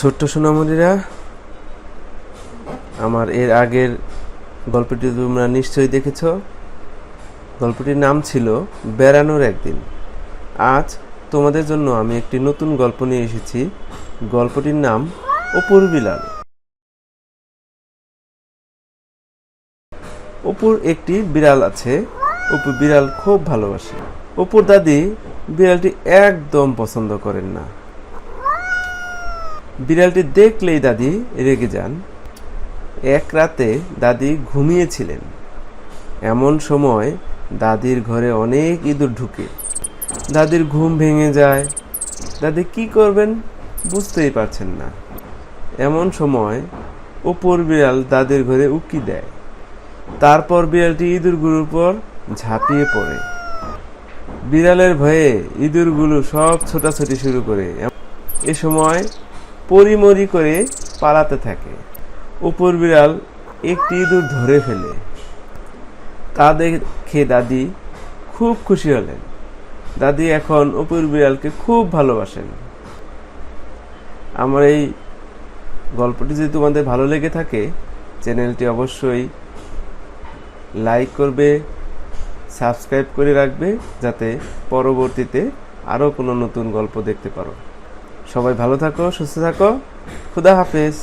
ছোট্ট সোনামণিরা, আমার এর আগের গল্পটি তোমরা নিশ্চয়ই দেখেছ। গল্পটির নাম ছিল বেড়ানোর একদিন। আজ তোমাদের জন্য আমি একটি নতুন গল্প নিয়ে এসেছি। গল্পটির নাম অপুর বিলাল। অপুর একটি বিড়াল আছে। অপু বিড়াল খুব ভালোবাসে। অপুর দাদি বিড়ালটি একদম পছন্দ করেন না। বিড়ালটি দেখলেই দাদি রেগে যান। এক রাতে দাদি ঘুমিয়েছিলেন। এমন সময় দাদির ঘরে অনেক ইঁদুর ঢুকে। দাদির ঘুম ভেঙে যায়। দাদি কি করবেন বুঝতেই পারছেন না। এমন সময় উপর বিড়াল দাদির ঘরে উকি দেয়। তারপর বিড়ালটি ইঁদুরগুলোর উপর ঝাঁপিয়ে পড়ে। বিড়ালের ভয়ে ইঁদুরগুলো সব ছোটাছুটি শুরু করে। এ সময় পরিমরি করে পালাতে থাকে। উপর বিড়াল একটি ইঁদুর ধরে ফেলে। তা দেখে দাদি খুব খুশি হলেন। দাদি এখন অপুর বিড়ালকে খুব ভালোবাসেন। আমার এই গল্পটি যদি তোমাদের ভালো লেগে থাকে, চ্যানেলটি অবশ্যই লাইক করবে, সাবস্ক্রাইব করে রাখবে, যাতে পরবর্তীতে আরও কোনো নতুন গল্প দেখতে পারো। সবাই ভালো থাকো সুস্থ থাকো। খুদা হাফেজ।